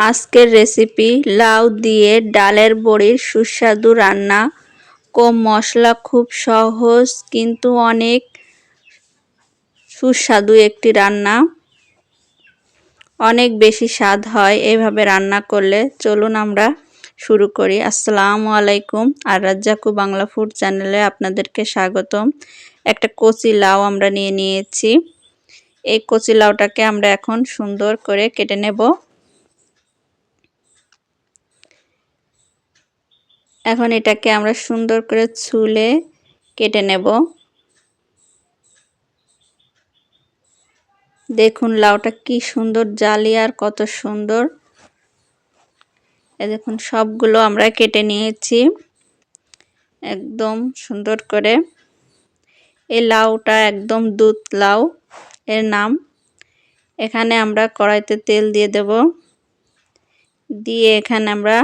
আজকের রেসিপি লাউ দিয়ে ডালের বড়ির সুস্বাদু রান্না। কম মশলা খুব সহজ কিন্তু অনেক সুস্বাদু একটি রান্না। অনেক বেশি স্বাদ হয় এইভাবে রান্না করলে। চলুন আমরা শুরু করি। আসসালামু আলাইকুম আর রাজ্জাকু বাংলা ফুড চ্যানেলে আপনাদেরকে স্বাগতম। একটা কচি লাউ আমরা নিয়ে নিয়েছি। এই কচি লাউটাকে আমরা এখন সুন্দর করে কেটে নেব। এখন এটাকে আমরা সুন্দর করে ছুলে কেটে নেব। দেখুন লাউটা কি সুন্দর, জালি আর কত সুন্দর। দেখুন, সবগুলো আমরা কেটে নিয়েছি একদম সুন্দর করে। এই লাউটা একদম দুধ লাউ এর নাম। এখানে আমরা কড়াইতে তেল দিয়ে দেব। দিয়ে এখানে আমরা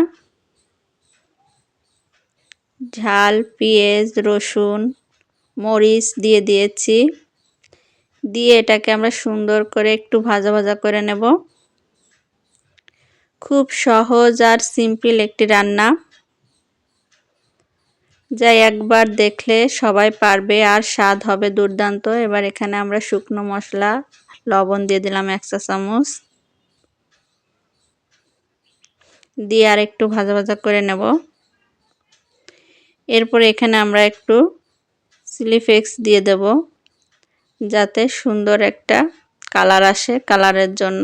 ঝাল, পেঁয়াজ, রসুন, মরিচ দিয়ে দিয়েছি। দিয়ে এটাকে আমরা সুন্দর করে একটু ভাজা ভাজা করে নেব। খুব সহজ আর সিম্পল একটি রান্না। যা একবার দেখলে সবাই পারবে আর স্বাদ হবে দুর্দান্ত। এবার এখানে আমরা শুকনো মশলা, লবণ দিয়ে দিলাম এক চা চামচ। দিয়ে আর একটু ভাজা ভাজা করে নেব। এরপর এখানে আমরা একটু সিলিফেক্স দিয়ে দেব, যাতে সুন্দর একটা কালার আসে কালারের জন্য।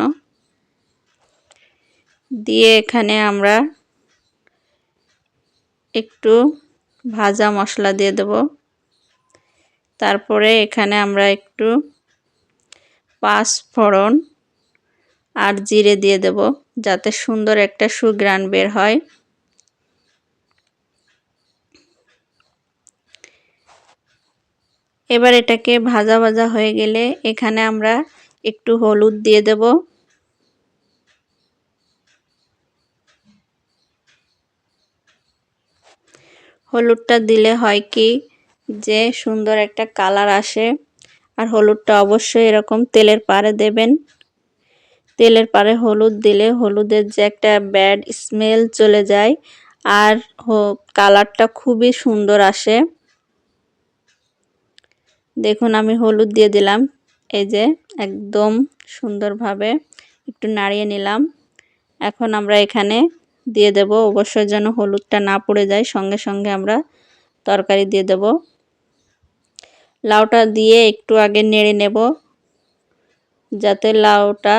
দিয়ে এখানে আমরা একটু ভাজা মশলা দিয়ে দেব। তারপরে এখানে আমরা একটু পাঁচ ফোড়ন আর জিরে দিয়ে দেব, যাতে সুন্দর একটা সুগ্রান বের হয়। এবার এটাকে ভাজা ভাজা হয়ে গেলে এখানে আমরা একটু হলুদ দিয়ে দেব। হলুদটা দিলে হয় কি যে সুন্দর একটা কালার আসে, আর হলুদটা অবশ্যই এরকম তেলের পারে দেবেন। তেলের পারে হলুদ দিলে হলুদের যে একটা ব্যাড স্মেল চলে যায়, আর কালারটা খুবই সুন্দর আসে। দেখুন, আমি হলুদ দিয়ে দিলাম। এই যে, একদম সুন্দরভাবে একটু নাড়িয়ে নিলাম। এখন আমরা এখানে দিয়ে দেব, অবশ্যই যেন হলুদটা না পড়ে যায়, সঙ্গে সঙ্গে আমরা তরকারি দিয়ে দেব। লাউটা দিয়ে একটু আগে নেড়ে নেব, যাতে লাউটা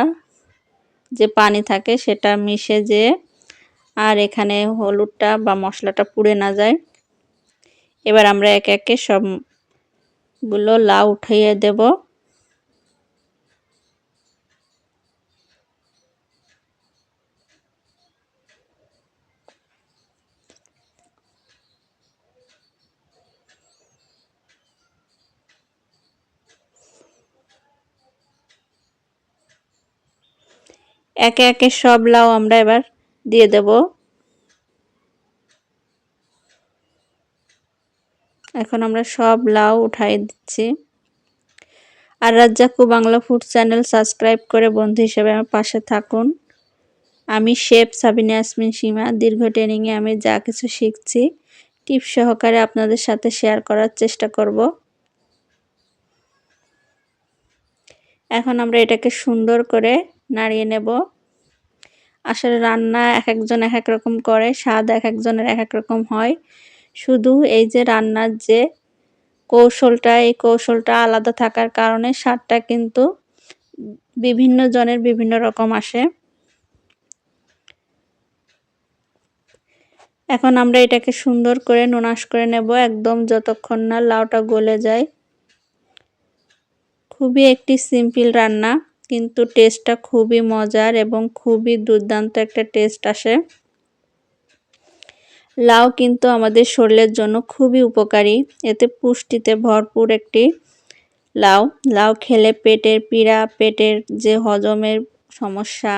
যে পানি থাকে সেটা মিশে যে আর এখানে হলুদটা বা মশলাটা পুড়ে না যায়। এবার আমরা একে একে সবগুলো লাউ উঠিয়ে দেব। একে একে সব লাউ আমরা এবার দিয়ে দেব। এখন আমরা সব লাউ উঠাই দিচ্ছি। আর রাজ্জাকু বাংলা ফুড চ্যানেল সাবস্ক্রাইব করে বন্ধু হিসেবে আমার পাশে থাকুন। আমি শেফ সাবিনা আসমিন সীমা। দীর্ঘ ট্রেনিংয়ে আমি যা কিছু শিখছি টিপ সহকারে আপনাদের সাথে শেয়ার করার চেষ্টা করব। এখন আমরা এটাকে সুন্দর করে নাড়িয়ে নেব। আসলে রান্না এক একজন এক এক রকম করে, স্বাদ এক একজনের এক এক রকম হয়। শুধু এই যে রান্নার যে কৌশলটা, এই কৌশলটা আলাদা থাকার কারণে স্বাদটা কিন্তু বিভিন্ন জনের বিভিন্ন রকম আসে। এখন আমরা এটাকে সুন্দর করে নোনাশ করে নেব একদম যতক্ষণ না লাউটা গলে যায়। খুবই একটি সিম্পল রান্না, কিন্তু টেস্টটা খুবই মজার এবং খুবই দুর্দান্ত একটা টেস্ট আসে। লাউ কিন্তু আমাদের শরীরের জন্য খুবই উপকারী। এতে পুষ্টিতে ভরপুর একটি লাউ। লাউ খেলে পেটের পীড়া, পেটের যে হজমের সমস্যা,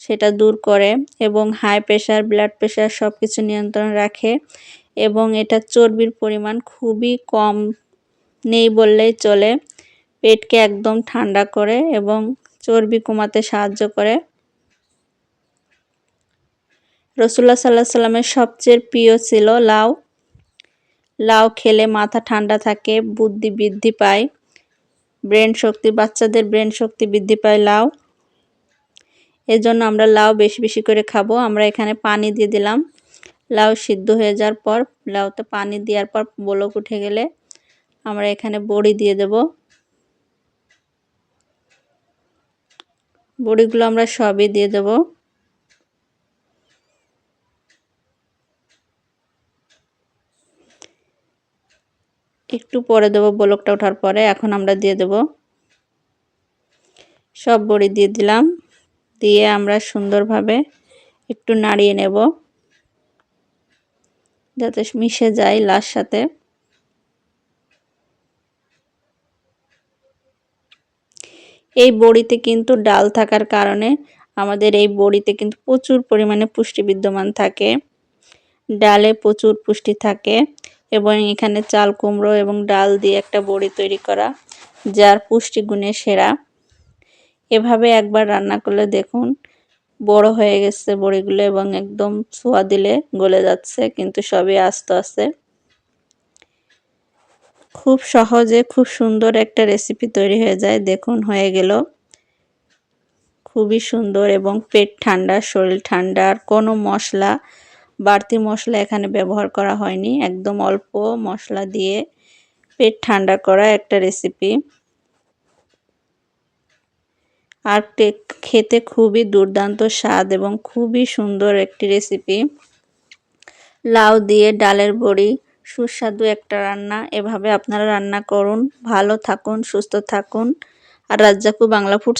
সেটা দূর করে এবং হাই প্রেশার ব্লাড প্রেশার সব কিছু নিয়ন্ত্রণ রাখে এবং এটা চর্বির পরিমাণ খুবই কম নেই বললেই চলে। পেটকে একদম ঠান্ডা করে এবং চর্বি কমাতে সাহায্য করে। রসুল্লাহ সাল্লাহ সাল্লামের সবচেয়ে প্রিয় ছিল লাউ। লাউ খেলে মাথা ঠান্ডা থাকে, বুদ্ধি বৃদ্ধি পায়, ব্রেন শক্তি, বাচ্চাদের ব্রেন শক্তি বৃদ্ধি পায় লাউ। এজন্য আমরা লাউ বেশি বেশি করে খাব। আমরা এখানে পানি দিয়ে দিলাম। লাউ সিদ্ধ হয়ে যাওয়ার পর, লাউতে পানি দেওয়ার পর বলক উঠে গেলে আমরা এখানে বড়ি দিয়ে দেব। বড়িগুলো আমরা সবই দিয়ে দেব। একটু পরে দেবো বলকটা ওঠার পরে। এখন আমরা দিয়ে দেব। সব বড়ি দিয়ে দিলাম। দিয়ে আমরা সুন্দরভাবে একটু নাড়িয়ে নেব। যাতে মিশে যায় লাশ সাথে। এই বড়িতে কিন্তু ডাল থাকার কারণে আমাদের এই বড়িতে কিন্তু প্রচুর পরিমাণে পুষ্টি বিদ্যমান থাকে। ডালে প্রচুর পুষ্টি থাকে। এবং এখানে চাল, কুমড়ো এবং ডাল দিয়ে একটা বড়ি তৈরি করা, যার পুষ্টি গুণে সেরা। এভাবে একবার রান্না করলে দেখুন, বড় হয়ে গেছে বড়িগুলো এবং একদম ছোঁয়া দিলে গলে যাচ্ছে, কিন্তু সবই আস্তে আস্তে। খুব সহজে খুব সুন্দর একটা রেসিপি তৈরি হয়ে যায়, দেখুন, হয়ে গেল। খুবই সুন্দর এবং পেট ঠান্ডা, শরীর ঠান্ডা, আর কোনো মশলা বাড়তি মশলা এখানে ব্যবহার করা হয়নি। একদম অল্প মশলা দিয়ে পেট ঠান্ডা করা একটা রেসিপি আর খেতে খুবই দুর্দান্ত স্বাদ এবং খুবই সুন্দর একটি রেসিপি লাউ দিয়ে ডালের বড়ি, সুস্বাদু একটা রান্না। এভাবে আপনারা রান্না করুন। ভালো থাকুন, সুস্থ থাকুন। আর রাজ্জাকু বাংলা ফুড